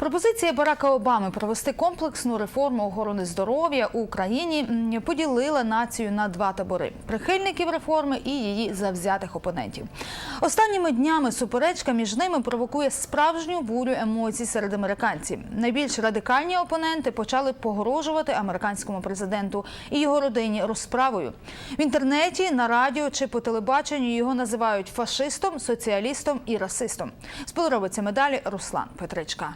Пропозиція Барака Обами провести комплексну реформу охорони здоров'я у Україні поділила націю на два табори прихильників реформи і її завзятих опонентів. Останніми днями суперечка між ними провокує справжню бурю емоцій серед американців. Найбільш радикальні опоненти почали погрожувати американському президенту і його родині розправою. В інтернеті, на радіо чи по телебаченню його називають фашистом, соціалістом і расистом. З подробицями далі Руслан Петричка.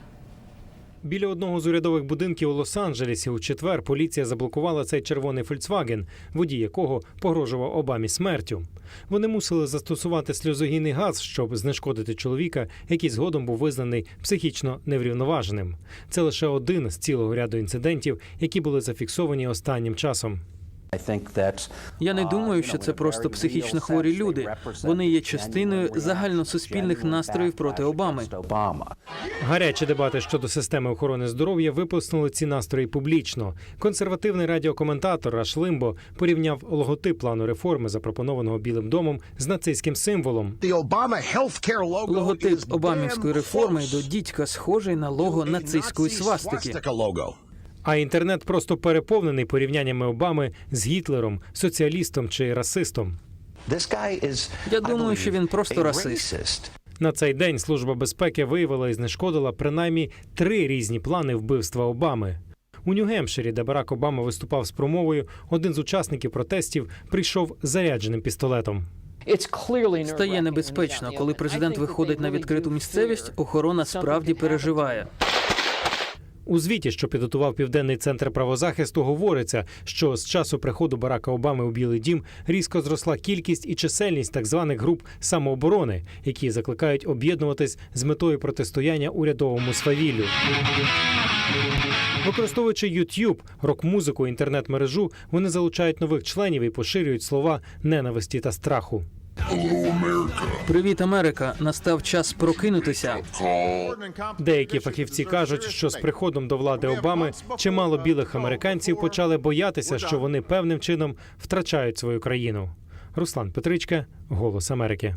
Біля одного з урядових будинків у Лос-Анджелесі у четвер поліція заблокувала цей червоний Фольксваген, водій якого погрожував Обамі смертю. Вони мусили застосувати сльозогінний газ, щоб знешкодити чоловіка, який згодом був визнаний психічно неврівноваженим. Це лише один з цілого ряду інцидентів, які були зафіксовані останнім часом. Я не думаю, що це просто психічно хворі люди. Вони є частиною загальносуспільних настроїв проти Обами. Гарячі дебати щодо системи охорони здоров'я виплеснули ці настрої публічно. Консервативний радіокоментатор Раш Лимбо порівняв логотип плану реформи, запропонованого Білим домом, з нацистським символом. Логотип обамівської реформи до дідька схожий на лого нацистської свастики. А інтернет просто переповнений порівняннями Обами з Гітлером, соціалістом чи расистом. Я думаю, що він просто расист. На цей день служба безпеки виявила і знешкодила принаймні три різні плани вбивства Обами. У Нью-Гемпширі, де Барак Обама виступав з промовою, один з учасників протестів прийшов зарядженим пістолетом. Стає небезпечно, коли президент виходить на відкриту місцевість. Охорона справді переживає. У звіті, що підготував південний центр правозахисту, говориться, що з часу приходу Барака Обами у Білий Дім різко зросла кількість і чисельність так званих груп самооборони, які закликають об'єднуватись з метою протистояння урядовому свавіллю. Використовуючи YouTube, рок-музику, інтернет-мережу, вони залучають нових членів і поширюють слова ненависті та страху. Привіт, Америка! Настав час прокинутися. Деякі фахівці кажуть, що з приходом до влади Обами чимало білих американців почали боятися, що вони певним чином втрачають свою країну. Руслан Петричка, Голос Америки.